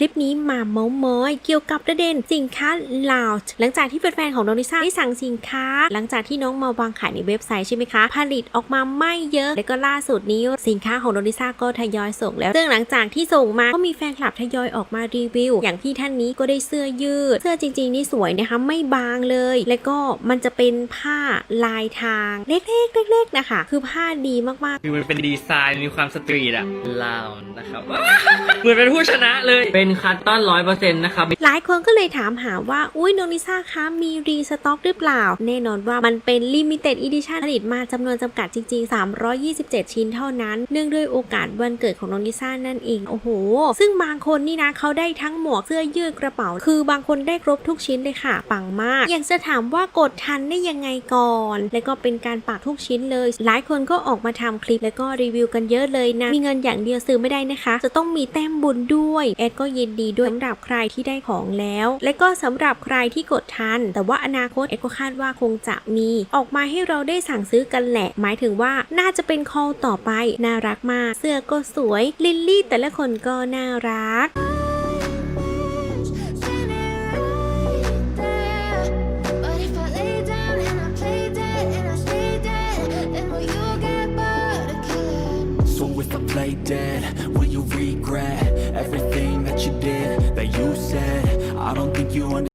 คลิปนี้มาเมาส์มอยเกี่ยวกับประเด็นสินค้าลาวหลังจากที่แฟนๆของน้องลิซ่าได้สั่งสินค้า หลังจากที่น้องมาวางขายในเว็บไซต์ใช่ไหมคะ ผลิตออกมาไม่เยอะ แล้วก็ล่าสุดนี้สินค้าของน้องลิซ่าก็ทยอยส่งแล้ว ซึ่งหลังจากที่ส่งมาก็มีแฟนคลับทยอยออกมารีวิว อย่างพี่ท่านนี้ก็ได้เสื้อยืด เสื้อจริงๆนี่สวยนะคะไม่บางเลย แล้วก็มันจะเป็นผ้าลายทางเล็กๆเล็กๆนะคะ คือผ้าดีมากๆคือมันเป็นดีไซน์มีความสตรีทอะลาวนะครับเหมือนเป็นผู้ชนะเลยเป็นคัตตอนร้อยเปอร์เซ็นต์นะครับ หลายคนก็เลยถามหาว่า อุ้ยโนนิซ่าคะมีรีสต็อกหรือเปล่า แน่นอนว่ามันเป็นลิมิเต็ดอีดิชั่นผลิตมาจำนวนจำกัดจริง ๆ 327 ชิ้นเท่านั้น เนื่องด้วยโอกาสวันเกิดของโนนิซ่านั่นเอง โอ้โห ซึ่งบางคนนี่นะเขาได้ทั้งหมวกเสื้อยืดกระเป๋า คือบางคนได้ครบทุกชิ้นเลยค่ะ ปังมาก อยากจะถามว่ากดทันได้ยังไงก่อน แล้วก็เป็นการปักทุกชิ้นเลย หลายคนก็ออกมาทำคลิปแล้วก็รีวิวกันเยอะเลยนะ มีเงินอย่างเดียวซื้อไม่ได้นะคะ จะต้องมีแต้มบุญด้วย แอดก็ยนดีด้วยสำหรับใครที่ได้ของแล้ว และก็สำหรับใครที่กดทัน แต่ว่าอนาคตเอดก็คาดว่าคงจะมีออกมาให้เราได้สั่งซื้อกันแหละ หมายถึงว่าน่าจะเป็นคอลต่อไป น่ารักมาก เสื้อก็สวย ลิลลี่แต่ละคนก็น่ารัก if I play dead, will you regret everything that you did, that you said? I don't think you understand.